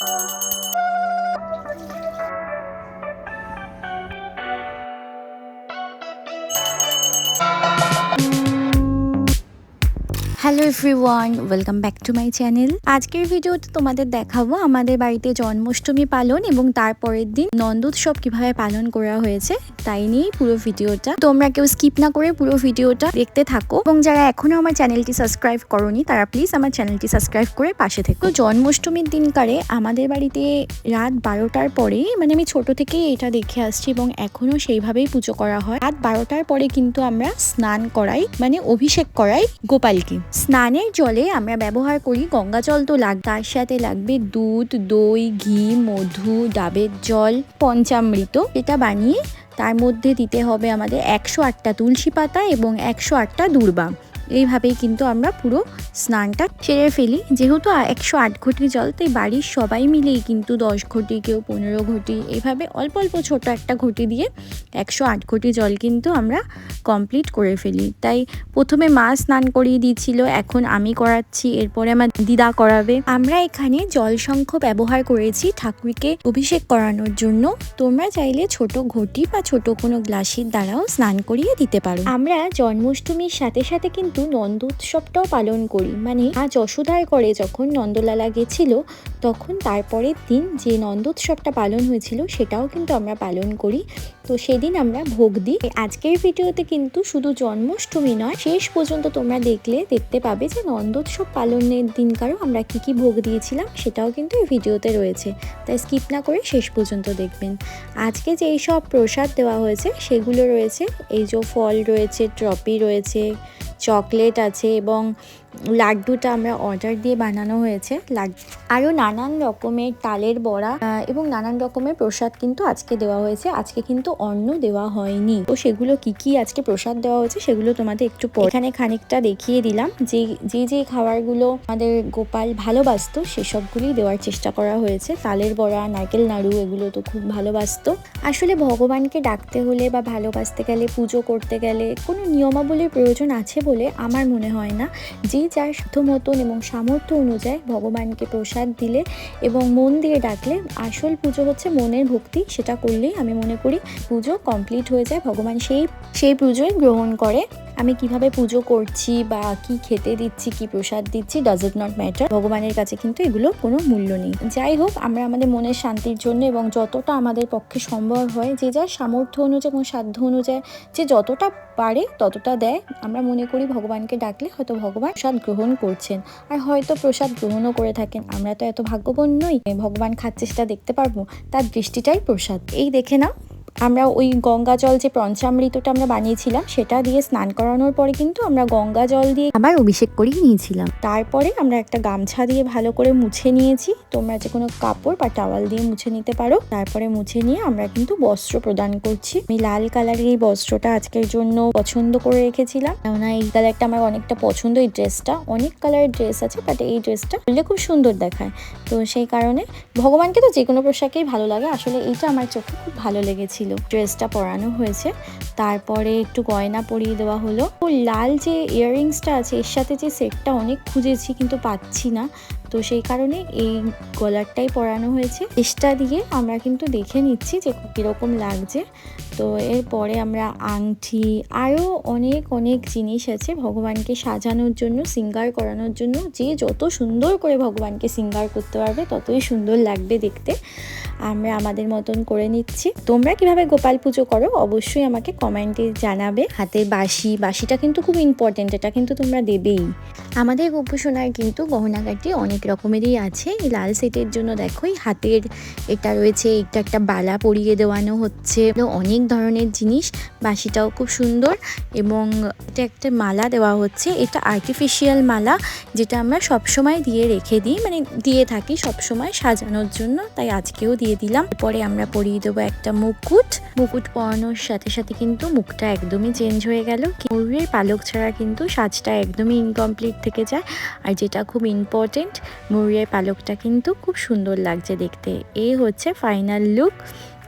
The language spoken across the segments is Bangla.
you hello everyone welcome back to my channel আজকের ভিডিওতে তোমাদের দেখাবো আমাদের বাড়িতে জন্মাষ্টমী পালন এবং তারপরের দিন নন্দোৎসব কীভাবে পালন করা হয়েছে, তাই নিয়েই পুরো ভিডিওটা। তোমরা কেউ স্কিপ না করে পুরো ভিডিওটা দেখতে থাকো। এবং যারা এখনও আমার চ্যানেলটি সাবস্ক্রাইব করনি, তারা প্লিজ আমার চ্যানেলটি সাবস্ক্রাইব করে পাশে থেকো। জন্মাষ্টমীর দিনকারে আমাদের বাড়িতে রাত বারোটার পরে মানে আমি ছোট থেকেই এটা দেখে আসছি এবং এখনও সেইভাবেই পুজো করা হয়। রাত বারোটার পরে কিন্তু আমরা স্নান করাই মানে অভিষেক করাই গোপালকে। স্নানের জলে আমরা ব্যবহার করি গঙ্গা জল তো লাগ তার সাথে লাগবে দুধ, দই, ঘি, মধু, ডাবের জল, পঞ্চামৃত। এটা বানিয়ে তার মধ্যে দিতে হবে আমাদের একশো আটটা তুলসী পাতা এবং একশো আটটা দূর্বা। এইভাবেই কিন্তু আমরা পুরো স্নানটা সেরে ফেলি। যেহেতু একশো আট ঘটি জল, তাই বাড়ির সবাই মিলেই কিন্তু দশ ঘটি, কেউ পনেরো ঘটি এইভাবে অল্প অল্প ছোট একটা ঘটি দিয়ে একশো আট ঘটি জল কিন্তু আমরা কমপ্লিট করে ফেলি। তাই প্রথমে মা স্নান করিয়ে দিয়েছিল, এখন আমি করাচ্ছি, এরপরে আমার দিদা করাবে। আমরা এখানে জল শঙ্খ ব্যবহার করেছি ঠাকুরকে অভিষেক করানোর জন্য। তোমরা চাইলে ছোট ঘটি বা ছোট কোনো গ্লাসের দ্বারাও স্নান করিয়ে দিতে পারো। আমরা জন্মাষ্টমীর সাথে সাথে কিন্তু নন্দ উৎসবটাও পালন করি। মানে মা যশোদার করে যখন নন্দলালা গেছিল, তখন তারপরের দিন যে নন্দোৎসবটা পালন হয়েছিল, সেটাও কিন্তু আমরা পালন করি। তো সেদিন আমরা ভোগ দিই। আজকের ভিডিওতে কিন্তু শুধু জন্মাষ্টমী নয়, শেষ পর্যন্ত তোমরা দেখলে দেখতে পাবে যে নন্দোৎসব পালনের দিনকারও আমরা কি কি ভোগ দিয়েছিলাম, সেটাও কিন্তু এই ভিডিওতে রয়েছে। তাই স্কিপ না করে শেষ পর্যন্ত দেখবেন। আজকে যেই সব প্রসাদ দেওয়া হয়েছে, সেগুলো রয়েছে। এই যে ফল রয়েছে ট্রপি রয়েছে চকলেট আছে এবং লাড্ডুটা আমরা অর্ডার দিয়ে বানানো হয়েছে। লাড্ডু আরও নানান রকমের তালের বড়া এবং নানান রকমের প্রসাদ কিন্তু আজকে দেওয়া হয়েছে। আজকে কিন্তু অন্ন দেওয়া হয়নি। তো সেগুলো কি কি আজকে প্রসাদ দেওয়া হয়েছে সেগুলো তোমাদের একটু এখানে খানিকটা দেখিয়ে দিলাম। যে যে যে খাবারগুলো আমাদের গোপাল ভালোবাসতো সেসবগুলি দেওয়ার চেষ্টা করা হয়েছে। তালের বড়া, নারকেল নাড়ু, এগুলো তো খুব ভালোবাসতো। আসলে ভগবানকে ডাকতে হলে বা ভালোবাসতে গেলে, পুজো করতে গেলে কোনো নিয়মাবলীর প্রয়োজন আছে বলে আমার মনে হয় না। যে যার সাধ্য মতন এবং সামর্থ্য অনুযায়ী ভগবানকে প্রসাদ দিলে এবং মন দিয়ে ডাকলে আসল পুজো হচ্ছে মনের ভক্তি। সেটা করলেই আমি মনে করি পুজো কমপ্লিট হয়ে যায়। ভগবান সেই সেই পুজোই গ্রহণ করে। আমি কীভাবে পুজো করছি বা কি খেতে দিচ্ছি, কি প্রসাদ দিচ্ছি ডাজ ইট নট ম্যাটার ভগবানের কাছে কিন্তু এগুলো কোনো মূল্য নেই। যাই হোক, আমরা আমাদের মনের শান্তির জন্য এবং যতটা আমাদের পক্ষে সম্ভব হয়, যে যার সামর্থ্য অনুযায়ী এবং সাধ্য অনুযায়ী, যে যতটা পারে ততটা দেয়। আমরা মনে করি ভগবানকে ডাকলে হয়তো ভগবান প্রসাদ গ্রহণ করছেন। আর হয়তো প্রসাদ গ্রহণও করে থাকেন। আমরা তো এত ভাগ্যবান নই। ভগবান খাচ্ছে সেটা দেখতে পারব, তার দৃষ্টিটাই প্রসাদ। এই দেখে নাও। আমরা ওই গঙ্গা জল যে পঞ্চামৃতটা আমরা বানিয়েছিলাম সেটা দিয়ে স্নান করানোর পরে কিন্তু আমরা গঙ্গা জল দিয়ে আবার অভিষেক করেই নিয়েছিলাম। তারপরে আমরা একটা গামছা দিয়ে ভালো করে মুছে নিয়েছি। তোমরা যে কোনো কাপড় বা টাওয়াল দিয়ে মুছে নিতে পারো। তারপরে মুছে নিয়ে আমরা কিন্তু বস্ত্র প্রদান করছি। আমি লাল কালারের এই বস্ত্রটা আজকের জন্য পছন্দ করে রেখেছিলাম। কেননা এই কালারটা আমার অনেকটা পছন্দ এই ড্রেসটা। অনেক কালারের ড্রেস আছে বাট এই ড্রেসটা পরলে খুব সুন্দর দেখায়। তো সেই কারণে ভগবানকে তো যে কোনো পোশাকেই ভালো লাগে। আসলে এইটা আমার চোখে খুব ভালো লেগেছিল। ড্রেসটা পরানো হয়েছে। তারপরে একটু গয়না পরিয়ে দেওয়া হলো। ও লাল যে ইয়াররিংসটা আছে, এর সাথে যে সেটটা অনেক খুঁজেছি কিন্তু পাচ্ছি না। তো সেই কারণে এই গলারটাই পরানো হয়েছে। চেষ্টা দিয়ে আমরা কিন্তু দেখে নিচ্ছি যে কীরকম লাগছে। তো এরপরে আমরা আংটি আরও অনেক অনেক জিনিস আছে ভগবানকে সাজানোর জন্য, সিঙ্গার করানোর জন্য। যে যত সুন্দর করে ভগবানকে সিঙ্গার করতে পারবে, ততই সুন্দর লাগবে দেখতে। আমরা আমাদের মতন করে নিচ্ছি। তোমরা কীভাবে গোপাল পুজো করো, অবশ্যই আমাকে কমেন্টে জানাবে। হাতে বাসি বাসিটা কিন্তু খুব ইম্পর্টেন্ট এটা কিন্তু তোমরা দেবেই। আমাদের গোপুসোনার কিন্তু গহনাগাটি অনেক রকমেরই আছে। এই লাল সেটের জন্য দেখো, এই হাতের এটা রয়েছে, এটা একটা বালা পরিয়ে দেওয়ানো হচ্ছে। অনেক ধরনের জিনিস বাসিটাও খুব সুন্দর এবং এটা একটা মালা দেওয়া হচ্ছে। এটা আর্টিফিশিয়াল মালা, যেটা আমরা সবসময় দিয়ে রেখে দিই মানে দিয়ে থাকি সবসময় সাজানোর জন্য, তাই আজকেও দিয়ে দিলাম। পরে আমরা পরিয়ে দেবো একটা মুকুট। মুকুট পরানোর সাথে সাথে কিন্তু মুখটা একদমই চেঞ্জ হয়ে গেল। ময়ূরের পালক ছাড়া কিন্তু সাজটা একদমই ইনকমপ্লিট থেকে যায়। আর যেটা খুব ইম্পর্টেন্ট ময়ূরের পালকটা কিন্তু খুব সুন্দর লাগছে দেখতে। এই হচ্ছে ফাইনাল লুক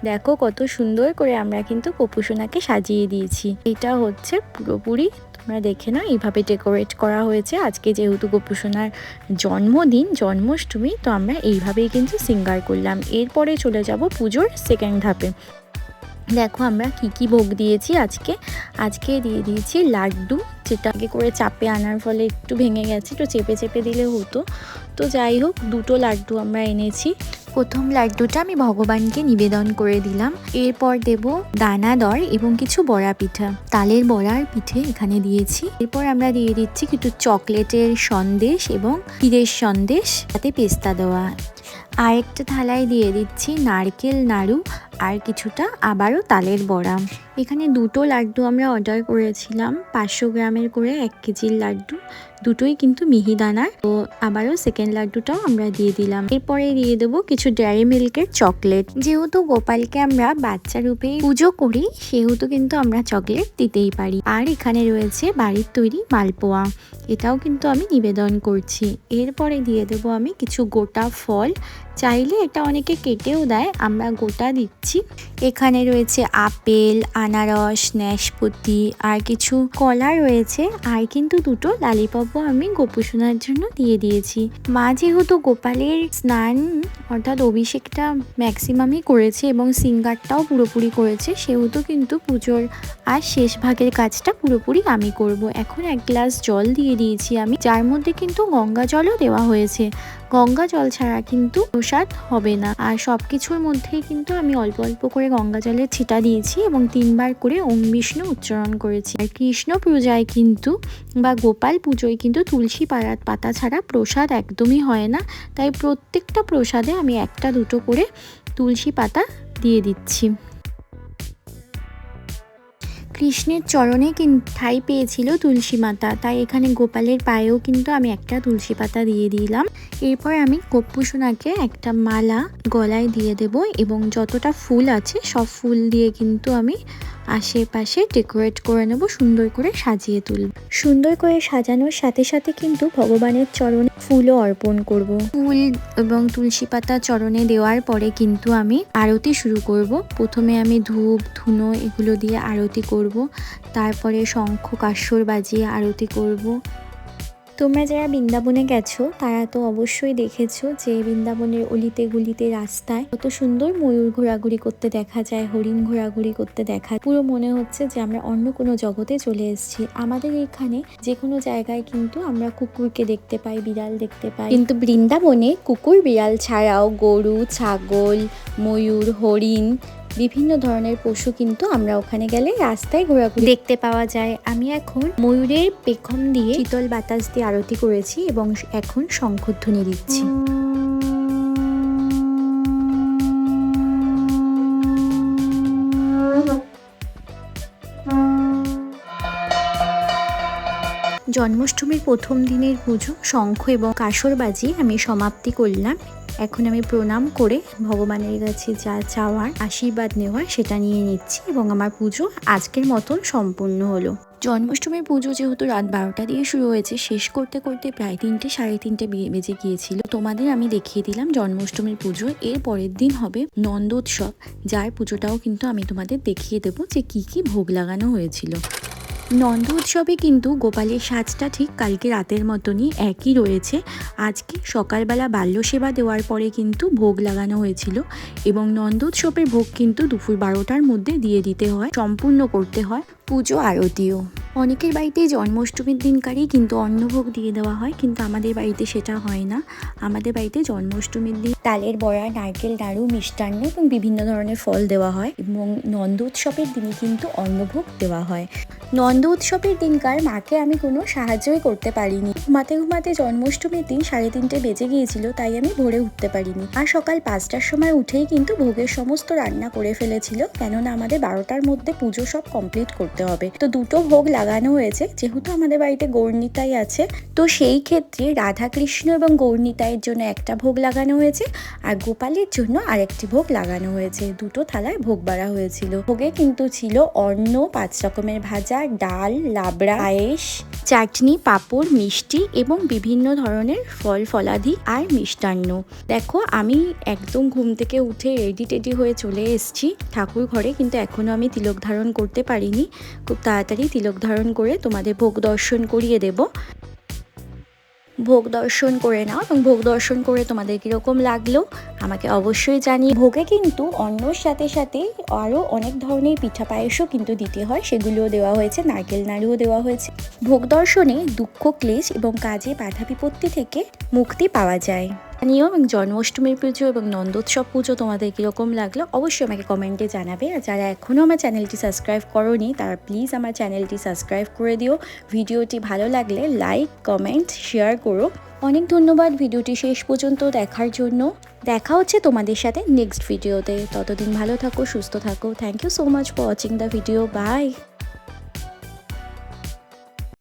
দেখো কত সুন্দর করে আমরা কিন্তু কপুসোনাকে সাজিয়ে দিয়েছি। এটা হচ্ছে পুরোপুরি, তোমরা দেখে নাও, এইভাবে ডেকোরেট করা হয়েছে। আজকে যেহেতু গোপুসোনার জন্মদিন, জন্মাষ্টমী, তো আমরা এইভাবেই কিন্তু সিঙ্গার করলাম। এরপরে চলে যাব পুজোর সেকেন্ড ধাপে। দেখো আমরা কি কি ভোগ দিয়েছি আজকে। আজকে দিয়ে দিয়েছি লাড্ডু, যেটা আগে করে চাপে আনার ফলে একটু ভেঙে গেছে তো চেপে চেপে দিলে হতো। তো যাই হোক, দুটো লাড্ডু আমরা এনেছি। প্রথম লাড্ডুটা আমি ভগবানকে নিবেদন করে দিলাম। এরপর দেব দানাদর এবং কিছু বড়া পিঠা। তালের বড়ার পিঠে এখানে দিয়েছি। এরপর আমরা দিয়ে দিচ্ছি কিছু চকলেটের সন্দেশ এবং ক্ষীরের সন্দেশ, তাতে পেস্তা দেওয়া। আরেকটা থালায় দিয়ে দিচ্ছি নারকেল, নাড়ু আর কিছুটা আবারও তালের বড়া। এখানে দুটো লাড্ডু আমরা অর্ডার করেছিলাম, পাঁচশো গ্রামের করে এক কেজির লাড্ডু। দুটোই কিন্তু মিহিদানার তো আবারও সেকেন্ড লাড্ডুটাও আমরা দিয়ে দিলাম। এরপরে দিয়ে দেবো কিছু ডেয়ারি মিল্কের চকলেট যেহেতু গোপালকে আমরা বাচ্চা রূপে পুজো করি, সেহেতু কিন্তু আমরা চকলেট দিতেই পারি। আর এখানে রয়েছে বাড়ির তৈরি মালপোয়া। এটাও কিন্তু আমি নিবেদন করছি। এরপরে দিয়ে দেবো আমি কিছু গোটা ফল চাইলে এটা অনেকে কেটেও দেয়, আমরা গোটা দিচ্ছি। এখানে রয়েছে আপেল, আনারস, ন্যাশপতি আর কিছু কলা রয়েছে। আর কিন্তু দুটো লালিপপও আমি গোপুসোনার জন্য দিয়ে দিয়েছি। মা যেহেতু গোপালের স্নান, অর্থাৎ অভিষেকটা ম্যাক্সিমামই করেছে এবং সিঙ্গারটাও পুরোপুরি করেছে, সেহেতু কিন্তু পুজোর আর শেষ ভাগের কাজটা পুরোপুরি আমি করব। এখন এক গ্লাস জল দিয়ে দিয়েছি আমি, যার মধ্যে কিন্তু গঙ্গা জলও দেওয়া হয়েছে। গঙ্গা জল ছাড়া কিন্তু প্রসাদ হবে না। আর সব কিছুর মধ্যেই কিন্তু আমি অল্প অল্প করে গঙ্গা জলের ছিটা দিয়েছি এবং তিনবার করে ওম বিষ্ণু উচ্চারণ করেছি। আর কৃষ্ণ পূজায় কিন্তু বা গোপাল পুজোয় কিন্তু তুলসী পাড়ার পাতা ছাড়া প্রসাদ একদমই হয় না। তাই প্রত্যেকটা প্রসাদে আমি একটা দুটো করে তুলসী পাতা দিয়ে দিচ্ছি। কৃষ্ণের চরণে ঠাই পেয়েছিল তুলসী মাতা। তাই এখানে গোপালের পায়েও কিন্তু আমি একটা তুলসী পাতা দিয়ে দিলাম। এরপর আমি গোপুসোনাকে একটা মালা গলায় দিয়ে দেব এবং যতটা ফুল আছে সব ফুল দিয়ে কিন্তু আমি আশেপাশে ডেকোরেট করে নেব, সুন্দর করে সাজিয়ে তুলব। সুন্দর করে সাজানোর সাথে সাথে কিন্তু ভগবানের চরণে ফুলও অর্পণ করব। ফুল এবং তুলসী পাতা চরণে দেওয়ার পরে কিন্তু আমি আরতি শুরু করব। প্রথমে আমি ধূপ, ধুনো এগুলো দিয়ে আরতি করব। তারপরে শঙ্খ কাশ্বর বাজিয়ে আরতি করব। তোমরা যারা বৃন্দাবনে গেছো, তারা তো অবশ্যই দেখেছ যে বৃন্দাবনের অলিতে গুলিতে রাস্তায় কত সুন্দর ময়ূর ঘোরাঘুরি করতে দেখা যায়, হরিণ ঘোরাঘুরি করতে দেখা পুরো মনে হচ্ছে যে আমরা অন্য কোনো জগতে চলে এসেছি। আমাদের এখানে যে কোনো জায়গায় কিন্তু আমরা কুকুরকে দেখতে পাই, বিড়াল দেখতে পাই। কিন্তু বৃন্দাবনে কুকুর বিড়াল ছাড়াও গরু, ছাগল, ময়ূর, হরিণ বিভিন্ন ধরনের পশু কিন্তু আমরা ওখানে গেলে রাস্তায় ঘোরাঘুরি দেখতে পাওয়া যায়। আমি এখন ময়ূরের পেখম দিয়ে শীতল বাতাস দিয়ে আরতি করেছি এবং এখন শঙ্খধ্বনি দিচ্ছি। জন্মাষ্টমীর প্রথম দিনের পুজো, শঙ্খ এবং কাসর বাজি আমি সমাপ্তি করলাম। এখন আমি প্রণাম করে ভগবানের কাছে যা চাওয়ার আশীর্বাদ নেওয়ার সেটা নিয়ে নিচ্ছি এবং আমার পুজো আজকের মতন সম্পূর্ণ হলো। জন্মাষ্টমীর পুজো যেহেতু রাত বারোটা দিয়ে শুরু হয়েছে, শেষ করতে করতে প্রায় তিনটে সাড়ে তিনটে বেজে গিয়েছিল। তোমাদের আমি দেখিয়ে দিলাম জন্মাষ্টমীর পুজো। এর পরের দিন হবে নন্দোৎসব। যার পুজোটাও কিন্তু আমি তোমাদের দেখিয়ে দেবো যে কি কি ভোগ লাগানো হয়েছিল। নন্দ উৎসবে কিন্তু গোপালের সাজটা ঠিক কালকে রাতের মতনই একই রয়েছে। আজকে সকালবেলা বাল্য সেবা দেওয়ার পরে কিন্তু ভোগ লাগানো হয়েছিল এবং নন্দ উৎসবের ভোগ কিন্তু দুপুর বারোটার মধ্যে দিয়ে দিতে হয়, সম্পূর্ণ করতে হয়। পুজো আরতিও। অনেকের বাড়িতে জন্মাষ্টমীর দিনকারই কিন্তু অন্নভোগ দিয়ে দেওয়া হয়, কিন্তু আমাদের বাড়িতে সেটা হয় না। আমাদের বাড়িতে জন্মাষ্টমীর দিন তালের বড়া, নারকেল, নাড়ু, মিষ্টান্ন এবং বিভিন্ন ধরনের ফল দেওয়া হয় এবং নন্দ উৎসবের দিনে কিন্তু অন্নভোগ দেওয়া হয়। নন্দ উৎসবের দিনকার মাকে আমি কোনো সাহায্যই করতে পারিনি। ঘুমাতে ঘুমাতে জন্মাষ্টমীর দিন সাড়ে তিনটে বেজে গিয়েছিল, তাই আমি ভোরে উঠতে পারিনি। আর সকাল পাঁচটার সময় উঠেই কিন্তু ভোগের সমস্ত রান্না করে ফেলেছিল, কেননা আমাদের বারোটার মধ্যে পুজো সব কমপ্লিট করতে হবে। তো দুটো ভোগ লাগানো হয়েছে, যেহেতু আমাদের বাড়িতে গৌরনিতাই আছে, তো সেই ক্ষেত্রে রাধাকৃষ্ণ এবং গৌরনিতাইয়ের জন্য একটা ভোগ লাগানো হয়েছে আর গোপালের জন্য আরেকটি ভোগ লাগানো হয়েছে। দুটো থালায় ভোগ বাড়া হয়েছিল। ভোগে কিন্তু ছিল অন্ন, পাঁচ রকমের ভাজা, ডাল, লাবড়া, পায়েস চাটনি, পাঁপড়, মিষ্টি এবং বিভিন্ন ধরনের ফল, ফলাদি আর মিষ্টান্ন। দেখো, আমি একদম ঘুম থেকে উঠে রেডি টেডি হয়ে চলে এসেছি। ঠাকুর ঘরে কিন্তু এখনও আমি তিলক ধারণ করতে পারিনি। খুব তাড়াতাড়ি তিলক ধারণ করে তোমাদের ভোগ দর্শন করিয়ে দেব। ভোগ দর্শন করে নাও এবং ভোগ দর্শন করে তোমাদের কীরকম লাগল, আমাকে অবশ্যই জানিয়ে, ভোগে কিন্তু অন্যর সাথে সাথে আরও অনেক ধরনের পিঠা পায়েসও কিন্তু দিতে হয়, সেগুলিও দেওয়া হয়েছে, নারকেল নাড়ুও দেওয়া হয়েছে। ভোগ দর্শনে দুঃখ, ক্লেশ এবং কাজে বাধা বিপত্তি থেকে মুক্তি পাওয়া যায়। জানিও এবং জন্মাষ্টমীর পুজো এবং নন্দোৎসব পুজো তোমাদের কীরকম লাগল অবশ্যই আমাকে কমেন্টে জানাবে। আর যারা এখনও আমার চ্যানেলটি সাবস্ক্রাইব করোনি, তারা প্লিজ আমার চ্যানেলটি সাবস্ক্রাইব করে দিও। ভিডিওটি ভালো লাগলে লাইক, কমেন্ট, শেয়ার করো। অনেক ধন্যবাদ ভিডিওটি শেষ পর্যন্ত দেখার জন্য। দেখা হচ্ছে তোমাদের সাথে নেক্সট ভিডিওতে। ততদিন ভালো থাকো, সুস্থ থাকো। Thank you so much for watching the video bye